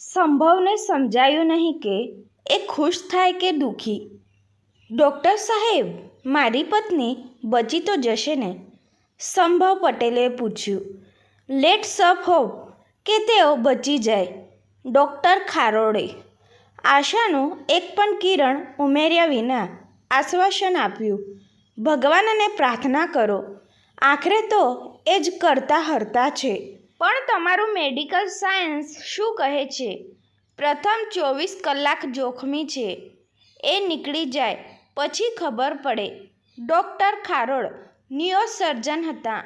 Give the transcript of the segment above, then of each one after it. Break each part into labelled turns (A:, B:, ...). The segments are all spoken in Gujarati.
A: સંભવને સમજાયું નહીં કે એ ખુશ થાય કે દુઃખી. ડૉક્ટર સાહેબ, મારી પત્ની બચી તો જશે ને? સંભવ પટેલે પૂછ્યું. લેટ્સ અપ હોપ કે તેઓ બચી જાય. ડૉક્ટર ખારોડે. આશાનું એક પણ કિરણ ઉમેર્યા વિના આશ્વાસન આપ્યું. ભગવાનને પ્રાર્થના કરો. આખરે તો એ જ કરતા હરતા છે. પણ તમારું મેડિકલ સાયન્સ શું કહે છે? પ્રથમ ચોવીસ કલાક જોખમી છે. એ નીકળી જાય, પછી ખબર પડે. ડૉક્ટર ખારોડ સર્જન હતા.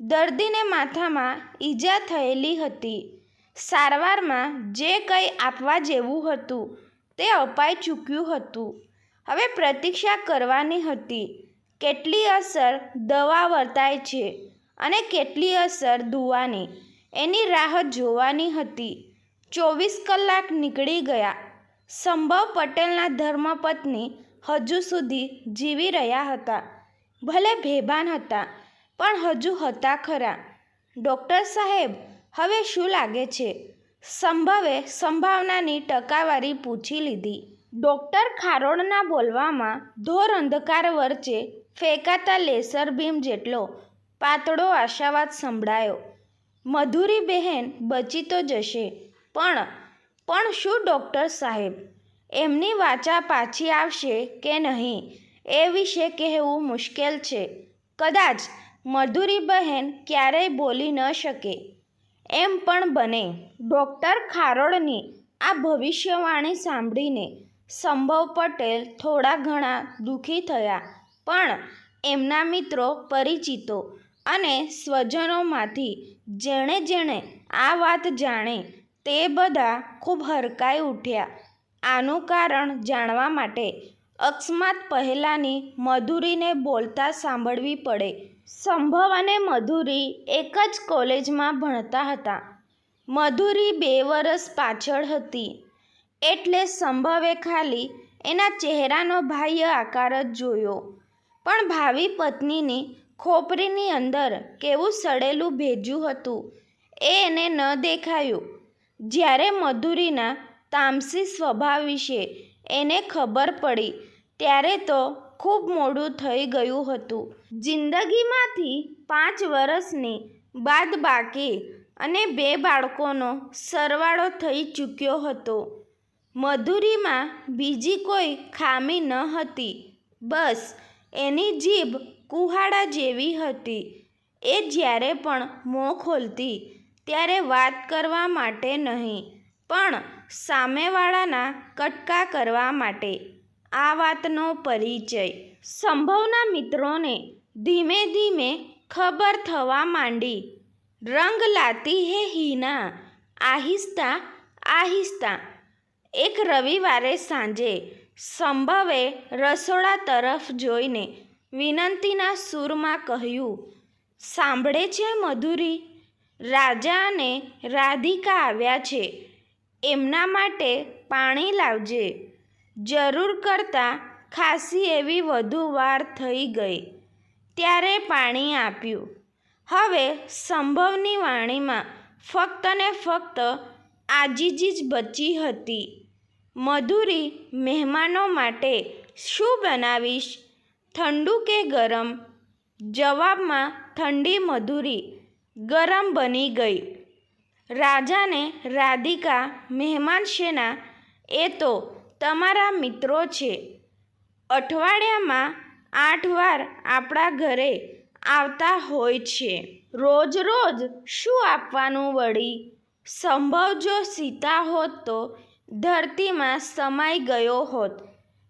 A: દર્દીને માથામાં ઈજા થયેલી હતી. સારવારમાં જે કંઈ આપવા જેવું હતું, તે અપાઈ ચૂક્યું હતું. હવે પ્રતીક્ષા કરવાની હતી, કેટલી અસર દવા વર્તાય છે અને કેટલી અસર દુવાની. એની રાહ જોવાની હતી. ચોવીસ કલાક નીકળી ગયા. સંભવ પટેલના ધર્મપત્ની હજુ સુધી જીવી રહ્યા હતા. ભલે ભેભાન હતા, પણ હજુ હતા ખરા. ડૉક્ટર સાહેબ, હવે શું લાગે છે? સંભવે સંભાવનાની ટકાવારી પૂછી લીધી. ડૉક્ટર ખારોડના બોલવામાં ધોર અંધકાર વચ્ચે ફેંકાતા લેસર બીમ જેટલો પાતળો આશાવાદ સંભળાયો. મધુરી બહેન બચી તો જશે. પણ પણ શું ડૉક્ટર સાહેબ? એમની વાચા પાછી આવશે કે નહીં? એ વિશે કહેવું મુશ્કેલ છે. કદાચ મધુરી બહેન ક્યારેય બોલી ન શકે. એમ પણ બને. ડૉક્ટર ખારોડની આ ભવિષ્યવાણી સાંભળીને સંભવ પટેલ થોડા ઘણા દુઃખી થયા. પણ, એમના મિત્રો પરિચિતો અને સ્વજનોમાંથી જેણે જેણે આ વાત જાણે તે બધા ખૂબ હરકાઈ ઉઠ્યા. આનું કારણ જાણવા માટે અકસ્માત પહેલાંની મધુરીને બોલતા સાંભળવી પડે. સંભવ અને મધુરી એક જ કોલેજમાં ભણતા હતા. મધુરી બે વર્ષ પાછળ હતી. એટલે સંભવે ખાલી એના ચહેરાનો બાહ્ય આકાર જ જોયો. પણ ભાવિ પત્નીની ખોપરીની અંદર કેવું સડેલું ભેજું હતું. એ એને ન દેખાયું. જ્યારે મધુરીના તામસી સ્વભાવ વિશે એને ખબર પડી, ત્યારે તો ખૂબ મોડું થઈ ગયું હતું. જિંદગીમાંથી પાંચ વર્ષની બાદ બાકી અને બે બાળકોનો સરવાળો થઈ ચૂક્યો હતો. મધુરીમાં બીજી કોઈ ખામી ન હતી. બસ એની જીભ કુહાડા જેવી હતી. એ જ્યારે પણ મોં ખોલતી, ત્યારે વાત કરવા માટે નહીં, પણ સામેવાળાના કટકા કરવા માટે. આ વાતનો પરિચય સંભવના મિત્રોને ધીમે ધીમે ખબર થવા માંડી. રંગ લાતી હે હીના, આહિસ્તા આહિસ્તા. એક રવિવારે સાંજે સંભવે રસોડા તરફ જોઈને વિનંતીના સૂરમાં કહ્યું, સાંભળે છે મધુરી? રાજા અને રાધિકા આવ્યા છે. એમના માટે પાણી લાવજે. જરૂર કરતાં ખાસી એવી વધુ વાર થઈ ગઈ. ત્યારે પાણી આપ્યું. હવે સંભવની વાણીમાં ફક્ત ને ફક્ત આજીજી જ બચી હતી. મધુરી મહેમાનો માટે શું બનાવીશ? ઠંડુ કે ગરમ? જવાબમાં ઠંડી મધુરી, ગરમ બની ગઈ. રાજાને રાધિકા, મહેમાન શેના એ તો તમારા મિત્રો છે. અઠવાડિયામાં આઠ વાર આપણા ઘરે આવતા હોય છે. રોજ રોજ શું આપવાનું વળી? સંભવ જો સીતા હોત તો ધરતીમાં સમાઈ ગયો હોત.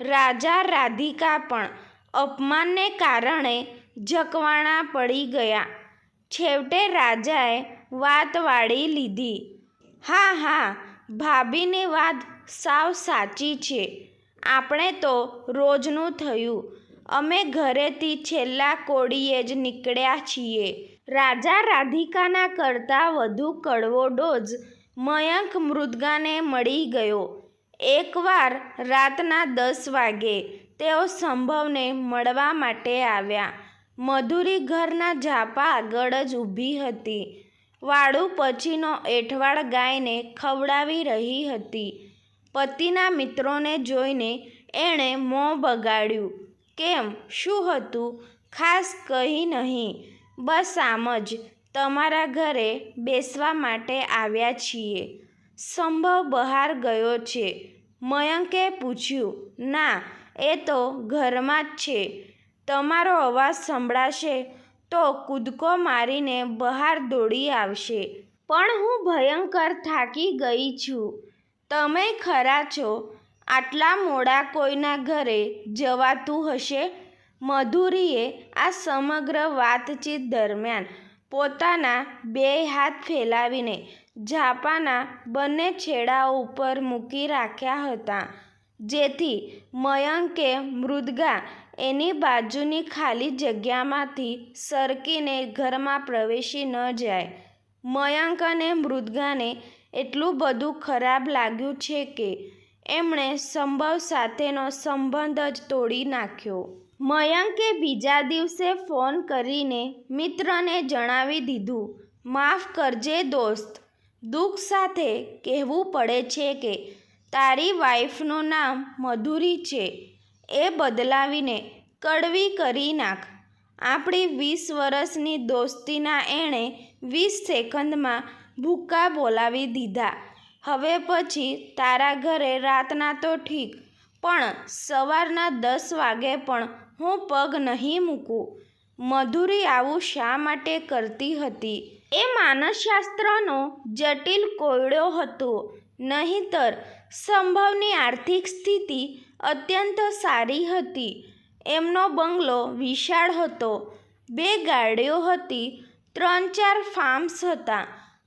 A: રાજા રાધિકા પણ અપમાનને કારણે જકવાણા પડી ગયા. છેવટે રાજાએ વાત વાળી લીધી. હા હા, ભાભીની વાત સાવ સાચી છે. આપણે તો રોજનું થયું. અમે ઘરેથી છેલ્લા કોડીએ જ નીકળ્યા છીએ. રાજા રાધિકાના કરતાં વધુ કડવો ડોઝ મયંક મૃદગાને મળી ગયો. એકવાર રાતના દસ વાગે તેઓ સંભવને મળવા માટે આવ્યા. મધુરી ઘરના ઝાપા આગળ જ ઊભી હતી. વાળું પછીનો એઠવાડ ગાયને ખવડાવી રહી હતી. પતિના મિત્રોને જોઈને એણે મોં બગાડ્યું. કેમ? શું હતું? ખાસ કહી નહીં. બસ આમ જ. તમારા ઘરે બેસવા માટે આવ્યા છીએ. સંભવ બહાર ગયો છે. મયંકે પૂછ્યું, ના એ તો ઘરમાં જ છે. તમારો અવાજ સંભળાશે તો કૂદકો મારીને બહાર દોડી આવશે. પણ હું ભયંકર થાકી ગઈ છું. તમે ખરા છો. આટલા મોડા કોઈના ઘરે જવાતું હશે? મધુરીએ આ સમગ્ર વાતચીત દરમિયાન પોતાના બે હાથ ફેલાવીને ઝાપાના બંને છેડા ઉપર મૂકી રાખ્યા હતા. જેથી મયંકે મૃદગા એની બાજુની ખાલી જગ્યામાંથી સરકીને ઘરમાં પ્રવેશી ન જાય. મયંક અને મૃદગાને એટલું બધું ખરાબ લાગ્યું છે કે એમણે સંભવ સાથેનો સંબંધ જ તોડી નાખ્યો. મયંકે બીજા દિવસે ફોન કરીને મિત્રને જણાવી દીધું, માફ કરજે દોસ્ત, દુઃખ સાથે કહેવું પડે છે કે તારી વાઈફનું નામ મધુરી છે. એ બદલાવીને કડવી કરી નાખ. આપણી વીસ વર્ષની દોસ્તીના એણે વીસ સેકન્ડમાં ભૂક્કા બોલાવી દીધા. હવે પછી તારા ઘરે રાતના તો ઠીક, પણ સવારના દસ વાગે પણ હું પગ નહીં મૂકું. મધુરી આવું શા માટે કરતી હતી? એ માનસશાસ્ત્રનો જટિલ કોયડો હતો. નહીંતર સંભવની આર્થિક સ્થિતિ અત્યંત સારી હતી. એમનો બંગલો વિશાળ હતો. બે ગાડીઓ હતી ત્રણ ચાર ફાર્મ્સ હતા.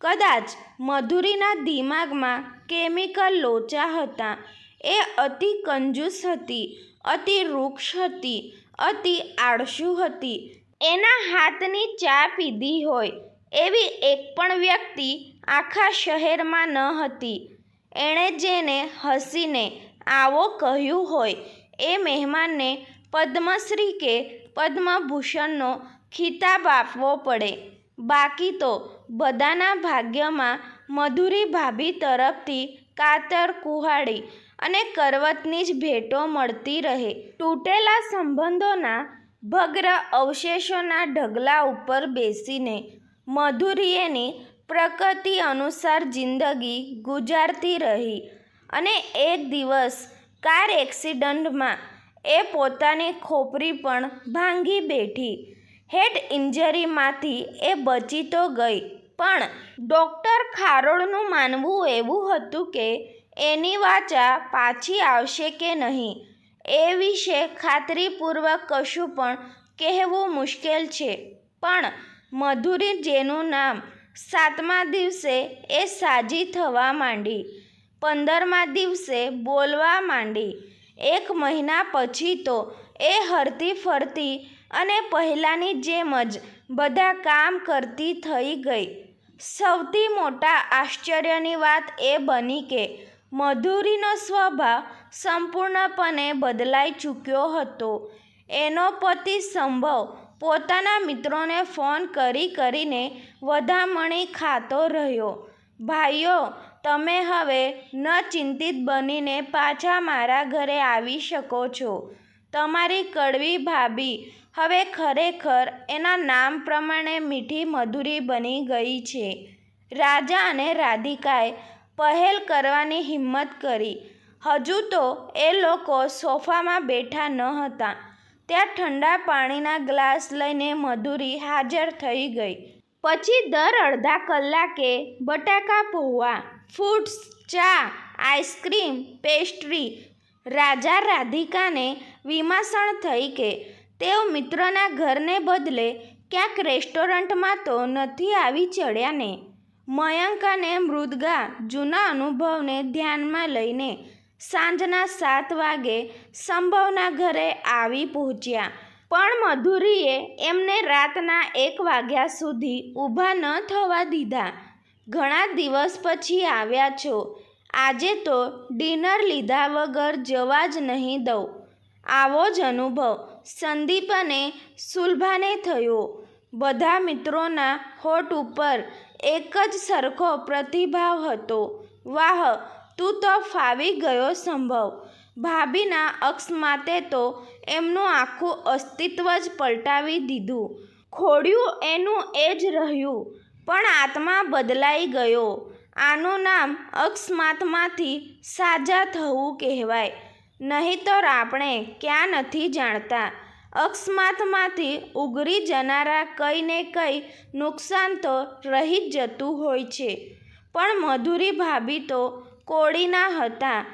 A: કદાચ મધુરીના દિમાગમાં કેમિકલ લોચા હતા. એ અતિ કંજૂસ હતી, અતિ વૃક્ષ હતી, અતિ આળસુ હતી. એના હાથની ચા પીધી હોય એવી એક પણ વ્યક્તિ આખા શહેરમાં ન હતી. એણે જેને હસીને આવો કહ્યું હોય એ મહેમાનને પદ્મશ્રી કે પદ્મભૂષણનો ખિતાબ આપવો પડે. બાકી તો બધાના ભાગ્યમાં મધુરી ભાભી તરફથી કાતર કુહાડી અને કરવતની જ ભેટો મળતી રહે. તૂટેલા સંબંધોના ભગ્ર અવશેષોના ઢગલા ઉપર બેસીને મધુરીએની પ્રકૃતિ અનુસાર જિંદગી ગુજારતી રહી અને એક દિવસ કાર એક્સિડન્ટમાં એ પોતાની ખોપરી પણ ભાંગી બેઠી. હેડ ઇન્જરીમાંથી એ બચી તો ગઈ, પણ ડૉક્ટર ખારોળનું માનવું એવું હતું કે એની વાચા પાછી આવશે કે નહીં, એ વિશે ખાતરીપૂર્વક કશું પણ કહેવું મુશ્કેલ છે. પણ મધુરી જેનું નામ સાતમા દિવસે એ સાજી થવા માંડી. પંદરમા દિવસે બોલવા માંડી. એક મહિના પછી તો એ હરતી ફરતી અને પહેલાંની જેમ જ બધા કામ કરતી થઈ ગઈ. સૌથી મોટા આશ્ચર્યની વાત એ બની કે મધુરીનો સ્વભાવ સંપૂર્ણપણે બદલાઈ ચૂક્યો હતો. એનો પતિ સંભવ પોતાના મિત્રોને ફોન કરી કરીને વધામણી ખાતો રહ્યો. ભાઈઓ, તમે હવે ન ચિંતિત બનીને પાછા મારા ઘરે આવી શકો છો. તમારી કડવી ભાભી હવે ખરેખર એના નામ પ્રમાણે મીઠી મધુરી બની ગઈ છે. રાજા અને રાધિકાએ પહેલ કરવાની હિંમત કરી. હજુ તો એ લોકો સોફામાં બેઠા ન હતા. ત્યાં ઠંડા પાણીના ગ્લાસ લઈને મધુરી હાજર થઈ ગઈ. પછી દર અડધા કલાકે બટાકા પૌવા ફૂડ્સ ચા, આઈસ્ક્રીમ, પેસ્ટ્રી, રાજા રાધિકાને વિમાસણ થઈ કે તેઓ મિત્રના ઘરને બદલે ક્યાંક રેસ્ટોરન્ટમાં તો નથી આવી ચડ્યા ને મયંક અને મૃદગા જૂના અનુભવને ધ્યાનમાં લઈને સાંજના સાત વાગે સંભવના ઘરે આવી પહોંચ્યા. પણ મધુરીએ એમને રાતના એક વાગ્યા સુધી ઊભા ન થવા દીધા. ઘણા દિવસ પછી આવ્યા છો. આજે તો ડિનર લીધા વગર જવા જ નહીં દઉં. આવો જ અનુભવ સંદીપ અને સુલભાને થયો. બધા મિત્રોના હોઠ ઉપર એક જ સરખો પ્રતિભાવ હતો. વાહ તું તો ફાવી ગયો સંભવ. ભાભીના અકસ્માતે તો એમનું આખું અસ્તિત્વ જ પલટાવી દીધું. ખોડ્યું એનું એ જ રહ્યું, પણ આત્મા બદલાઈ ગયો. આનું નામ અકસ્માતમાંથી સાજા થવું કહેવાય. નહીંતર આપણે ક્યાં નથી જાણતા. અકસ્માતમાંથી ઉગરી જનારા કંઈ ને કંઈ નુકસાન તો રહી જ જતું હોય છે. પણ મધુરી ભાભી તો કોળીના હતા.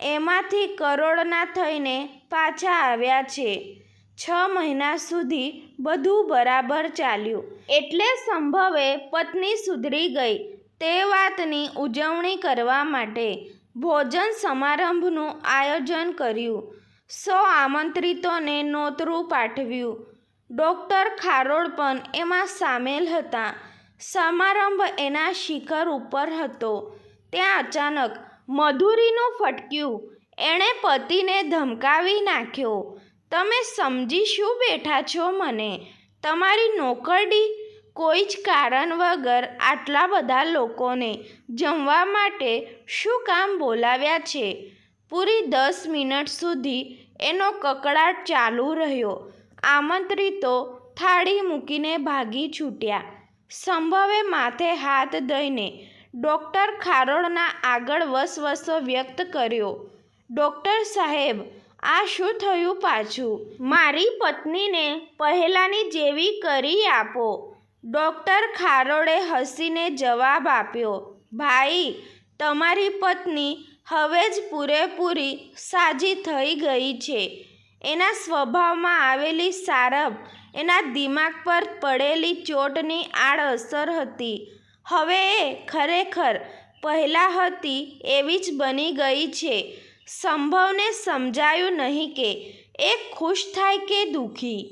A: એમાંથી કરોડના થઈને પાછા આવ્યા છે. છ મહિના સુધી બધું બરાબર ચાલ્યું. એટલે સંભવે પત્ની સુધરી ગઈ. તે વાતની ઉજવણી કરવા માટે ભોજન સમારંભનું આયોજન કર્યું. સો આમંત્રિતોને નોતરું પાઠવ્યું. ડૉક્ટર ખારોડ પણ એમાં સામેલ હતા. સમારંભ એના શિખર ઉપર હતો. ત્યાં અચાનક મધુરીનું ફટક્યું. એણે પતિને ધમકાવી નાખ્યો. તમે સમજી શું બેઠા છો મને? તમારી નોકરડી કોઈ જ કારણ વગર આટલા બધા લોકોને જમવા માટે શું કામ બોલાવ્યા છે પૂરી દસ મિનિટ સુધી એનો કકડાટ ચાલુ રહ્યો. આમંત્રિતો થાળી મૂકીને ભાગી છૂટ્યા. સંભવે માથે હાથ દઈને ડૉક્ટર ખારોડના આગળ વસવસો વ્યક્ત કર્યો. ડૉક્ટર સાહેબ, આ શું થયું પાછું? મારી પત્નીને પહેલાંની જેવી કરી આપો. ડૉક્ટર ખારોડે હસીને જવાબ આપ્યો, ભાઈ, તમારી પત્ની હવે જ પૂરેપૂરી સાજી થઈ ગઈ છે. એના સ્વભાવમાં આવેલી સારબ એના દિમાગ પર પડેલી ચોટની આડઅસર હતી. હવે એ ખરેખર પહેલાં હતી એવી જ બની ગઈ છે. સંભવને સમજાયું નહીં કે એ ખુશ થાય કે દુઃખી.